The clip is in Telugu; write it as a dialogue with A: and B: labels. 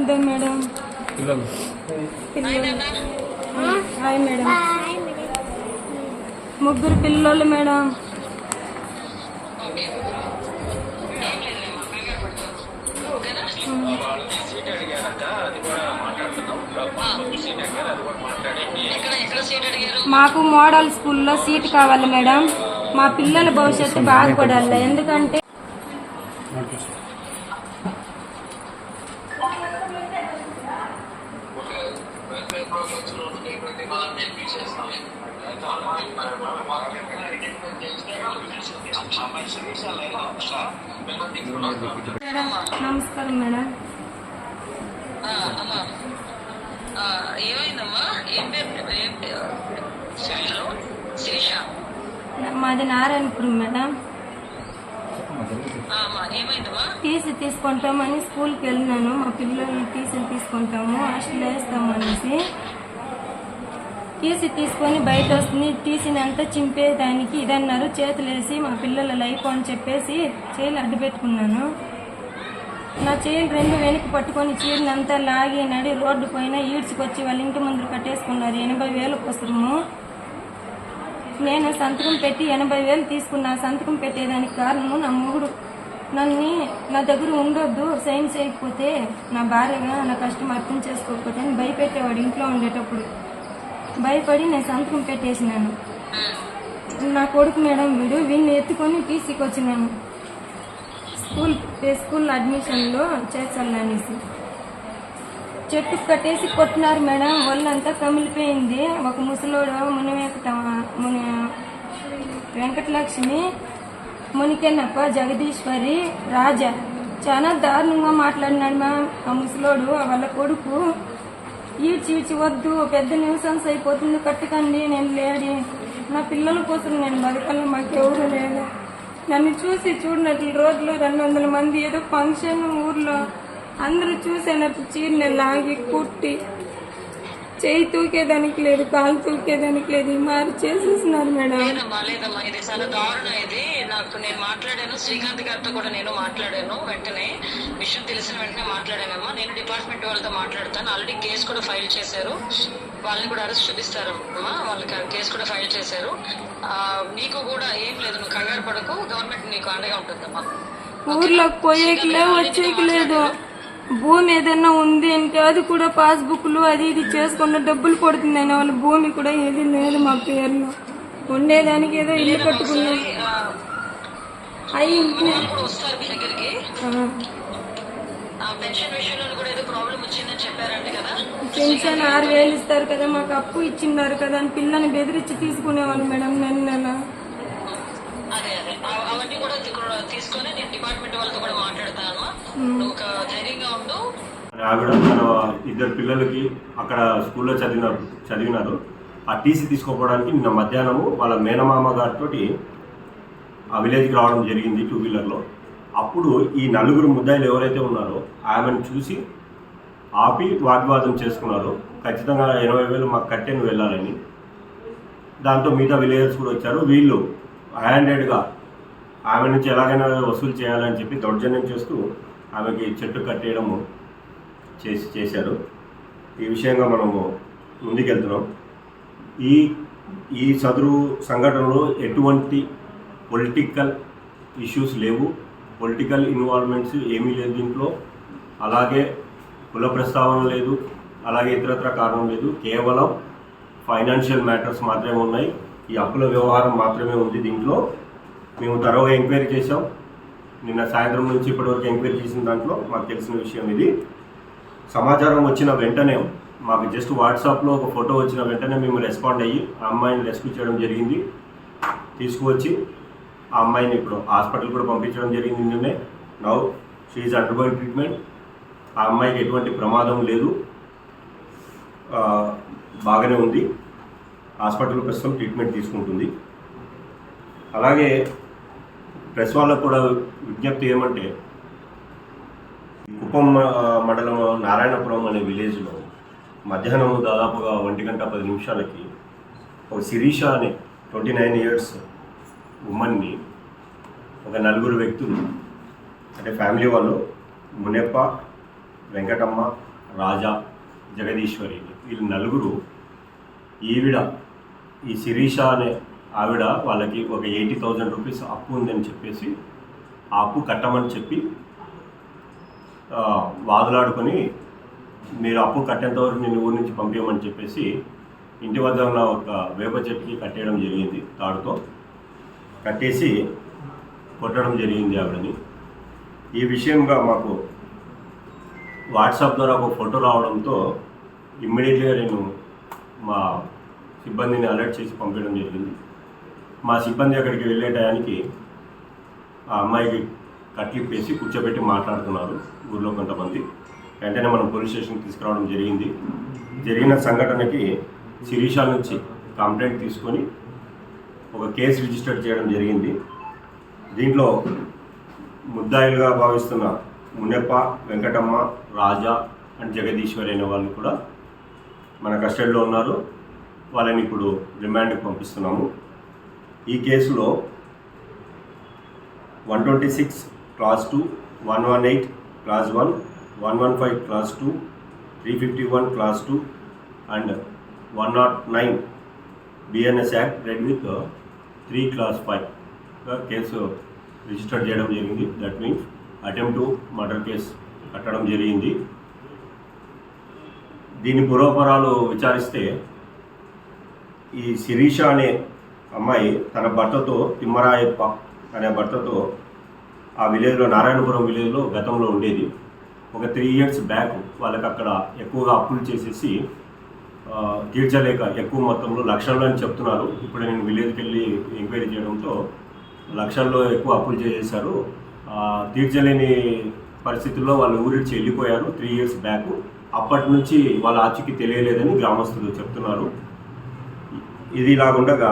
A: ఇది
B: మేడం. Hi madam. ముగ్గురు పిల్లలు మేడం. మాకు మోడల్ స్కూల్లో సీట్ కావాలి మేడం. మా పిల్లల భవిష్యత్తు బాగుపడాలి. ఎందుకంటే నమస్కారం మేడం.
A: ఏమైందమ్మా? ఏం పేరు? ఏం పేరు హలో శిరీష?
B: మాది నారాయణపురం మేడం. టీసీ తీసుకుంటామని స్కూల్కి వెళ్ళినాను. మా పిల్లల్ని టీసీ తీసుకుంటాము హాస్టల్ వేస్తాము అనేసి టీసీ తీసుకొని బయట వస్తుంది. టీసీని అంతా చింపేదానికి ఇదన్నారు. చేతులు వేసి మా పిల్లల లైఫ్ అని చెప్పేసి చేతులు అడ్డు పెట్టుకున్నాను నా చేతులు రెండు వెనక్కి పట్టుకొని చీరనంతా అంతా లాగి నడి రోడ్డు పైన ఈడ్చుకొచ్చి వాళ్ళ ఇంటి ముందు కట్టేసుకున్నారు. ఎనభై వేలు కోసము నేను సంతకం పెట్టి ఎనభై వేలు తీసుకున్నా. సంతకం పెట్టేదానికి కారణము నా మొగుడు. నన్ను నా దగ్గర ఉండొద్దు. సైన్ చేయకపోతే నా భార్యగా నా కష్టం అర్థం చేసుకోకపోతే అని భయపెట్టేవాడు ఇంట్లో ఉండేటప్పుడు. భయపడి నేను సంతకం పెట్టేసినాను. నా కొడుకు మేడం వీడు వీడిని ఎత్తుకొని టీసీకి వచ్చినాను స్కూల్ స్కూల్ అడ్మిషన్లో చేర్చాలనేసి చెట్టు కట్టేసి కొట్టినారు మేడం. ఒళ్ళంతా కమిలిపోయింది. ఒక ముసలోడు ముని వెంకట ముని వెంకటలక్ష్మి మునికెన్నప్ప జగదీశ్వరి రాజా చాలా దారుణంగా మాట్లాడినాడు మ్యామ్ ఆ ముసలోడు వాళ్ళ కొడుకు ఈడ్చి ఈడ్చి వద్దు పెద్ద న్యూసెన్స్ అయిపోతుంది కట్టుకండి నేను లేడి. నా పిల్లల కోసం నేను బతకాలి మాకెవరు లేదు నన్ను చూసి చూడనట్లు రోజులో రెండు వందల మంది ఏదో ఫంక్షన్ ఊర్లో అందరూ చూసేనట్టు చీరని లాగి కుట్టి చేయి తూకేదానికి లేదు కాలు తూకేదానికి లేదు మారి చేసేసినారు మేడం.
A: లేదమ్మా లేదమ్మా ఇది చాలా దారుణం ఇది. నాకు నేను మాట్లాడాను శ్రీకాంత్ గారితో కూడా నేను మాట్లాడాను వెంటనే. విషయం తెలిసిన వెంటనే మాట్లాడానమ్మా. నేను డిపార్ట్మెంట్ వాళ్ళతో మాట్లాడతాను. ఆల్రెడీ కేసు కూడా ఫైల్ చేశారు. వాళ్ళని కూడా అరెస్ట్ చూపిస్తారమ్మా. వాళ్ళకి ఆ కేసు కూడా ఫైల్ చేశారు. నీకు కూడా ఏం లేదు నువ్వు కంగారు పడకు. గవర్నమెంట్ నీకు అండగా ఉంటుందమ్మా.
B: ఊర్లోకి పోయేకి లేదు వచ్చేకి లేదు. భూమి ఏదైనా ఉంది అంటే అది కూడా పాస్బుక్లు అది ఇది చేసుకున్న డబ్బులు పడుతుంది అయినా వాళ్ళ భూమి కూడా ఏది లేదు మా పేరులో. ఉండేదానికి ఏదో ఇల్లు కట్టుకున్నాం.
A: ఆ పెన్షన్
B: ఆరు వేలు ఇస్తారు కదా మాకు అప్పు ఇచ్చిన్నారు కదా అని పిల్లని బెదిరించి తీసుకునేవాళ్ళు మేడం నెల నెల.
A: అవన్నీ కూడా తీసుకొని నేను డిపార్ట్మెంట్ వాళ్ళతో కూడా మాట్లాడతానమ్మా
C: ఆవిడ తన ఇద్దరు పిల్లలకి అక్కడ స్కూల్లో చదివిన చదివినారు. ఆ టీసీ తీసుకోపోవడానికి నిన్న మధ్యాహ్నము వాళ్ళ మేనమామ గారితో ఆ విలేజ్కి రావడం జరిగింది టూ వీలర్లో. అప్పుడు ఈ నలుగురు ముద్దాయిలు ఎవరైతే ఉన్నారో ఆమెను చూసి ఆపి వాగ్వాదం చేసుకున్నారు. ఖచ్చితంగా ఎనభై వేలు మాకు కట్టెను వెళ్ళాలని. దాంతో మిగతా విలేజర్స్ కూడా వచ్చారు. వీళ్ళు హ్యాండెడ్గా ఆమె నుంచి ఎలాగైనా వసూలు చేయాలని చెప్పి దౌర్జన్యం చేస్తూ ఆమెకి చెట్టు కట్టేయడము చేసి చేశారు. ఈ విషయంగా మనము ముందుకెళ్తున్నాం. ఈ ఈ సదరు సంఘటనలో ఎటువంటి పొలిటికల్ ఇష్యూస్ లేవు. పొలిటికల్ ఇన్వాల్వ్మెంట్స్ ఏమీ లేదు దీంట్లో. అలాగే కుల ప్రస్తావన లేదు. అలాగే ఇతరత్ర కారణం లేదు. కేవలం ఫైనాన్షియల్ మ్యాటర్స్ మాత్రమే ఉన్నాయి. ఈ అప్పుల వ్యవహారం మాత్రమే ఉంది దీంట్లో. మేము తరోగా ఎంక్వైరీ చేశాం. నిన్న సాయంత్రం నుంచి ఇప్పటివరకు ఎంక్వైరీ చేసిన దాంట్లో మాకు తెలిసిన విషయం ఇది. సమాచారం వచ్చిన వెంటనే మాకు జస్ట్ వాట్సాప్లో ఒక ఫోటో వచ్చిన వెంటనే మేము రెస్పాండ్ అయ్యి ఆ అమ్మాయిని రెస్క్యూ చేయడం జరిగింది. తీసుకువచ్చి ఆ అమ్మాయిని ఇప్పుడు హాస్పిటల్ కూడా పంపించడం జరిగింది నిన్నే నౌ షీఈ్ అండర్గోయింగ్ ట్రీట్మెంట్ ఆ అమ్మాయికి ఎటువంటి ప్రమాదం లేదు. బాగానే ఉంది. హాస్పిటల్ ప్రస్తుతం ట్రీట్మెంట్ తీసుకుంటుంది. అలాగే ప్రెస్ వాళ్ళకు కూడా విజ్ఞప్తి ఏమంటే కుప్పం మండలం నారాయణపురం అనే విలేజ్లో మధ్యాహ్నం దాదాపుగా ఒంటి గంట పది నిమిషాలకి ఒక శిరీష అనే ట్వంటీ నైన్ ఇయర్స్ ఉమ్మన్ని ఒక నలుగురు వ్యక్తులు అంటే ఫ్యామిలీ వాళ్ళు మునెప్ప వెంకటమ్మ రాజా జగదీశ్వరి వీళ్ళు నలుగురు ఈవిడ ఈ శిరీష అనే ఆవిడ వాళ్ళకి ఒక ఎయిటీ థౌజండ్ రూపీస్ అప్పు ఉందని చెప్పేసి ఆ అప్పు కట్టమని చెప్పి వాదులాడుకొని మీరు అప్పు కట్టేంత వరకు నేను ఊరి నుంచి పంపించమని చెప్పేసి ఇంటి వద్ద ఉన్న ఒక వేప చెట్టుకి కట్టేయడం జరిగింది తాడుతో. కట్టేసి కొట్టడం జరిగింది ఆవిడని. ఈ విషయంగా మాకు వాట్సాప్ ద్వారా ఒక ఫోటో రావడంతో ఇమ్మీడియట్గా నేను మా సిబ్బందిని అలర్ట్ చేసి పంపించడం జరిగింది. మా సిబ్బంది అక్కడికి వెళ్ళే టయానికి ఆ అమ్మాయికి కట్లిప్పేసి కూర్చోబెట్టి మాట్లాడుతున్నారు ఊళ్ళో కొంతమంది. వెంటనే మనం పోలీస్ స్టేషన్కి తీసుకురావడం జరిగింది. జరిగిన సంఘటనకి శిరీష నుంచి కంప్లైంట్ తీసుకొని ఒక కేసు రిజిస్టర్ చేయడం జరిగింది. దీంట్లో ముద్దాయిలుగా భావిస్తున్న మున్నెప్ప వెంకటమ్మ రాజా అండ్ జగదీశ్వరి అనే వాళ్ళు కూడా మన కస్టడీలో ఉన్నారు. వాళ్ళని ఇప్పుడు రిమాండ్కి పంపిస్తున్నాము. ఈ కేసులో one twenty six clause two one one eight clause one one one five clause two three fifty one clause two and one nought nine BNS act read with three clause five case register చేయడం జరిగింది. That means attempt to murder case కట్టడం జరిగింది. దీని పూర్వపరాలు విచారిస్తే ఈ శిరీష అనే అమ్మాయి తన భర్తతో తిమ్మరాయప్ప అనే భర్తతో ఆ విలేజ్లో నారాయణపురం విలేజ్లో గతంలో ఉండేది. ఒక త్రీ ఇయర్స్ బ్యాక్ వాళ్ళకి అక్కడ ఎక్కువగా అప్పులు చేసేసి తీర్చలేక ఎక్కువ మొత్తంలో లక్షల్లో అని చెప్తున్నారు. ఇప్పుడు నేను విలేజ్కి వెళ్ళి ఎంక్వైరీ చేయడంతో లక్షల్లో ఎక్కువ అప్పులు చేసేసారు తీర్చలేని పరిస్థితుల్లో వాళ్ళు ఊరికి వెళ్ళిపోయారు త్రీ ఇయర్స్ బ్యాక్ అప్పటి నుంచి వాళ్ళ ఆచూకీ తెలియలేదని గ్రామస్తులు చెప్తున్నారు. ఇది ఇలాగుండగా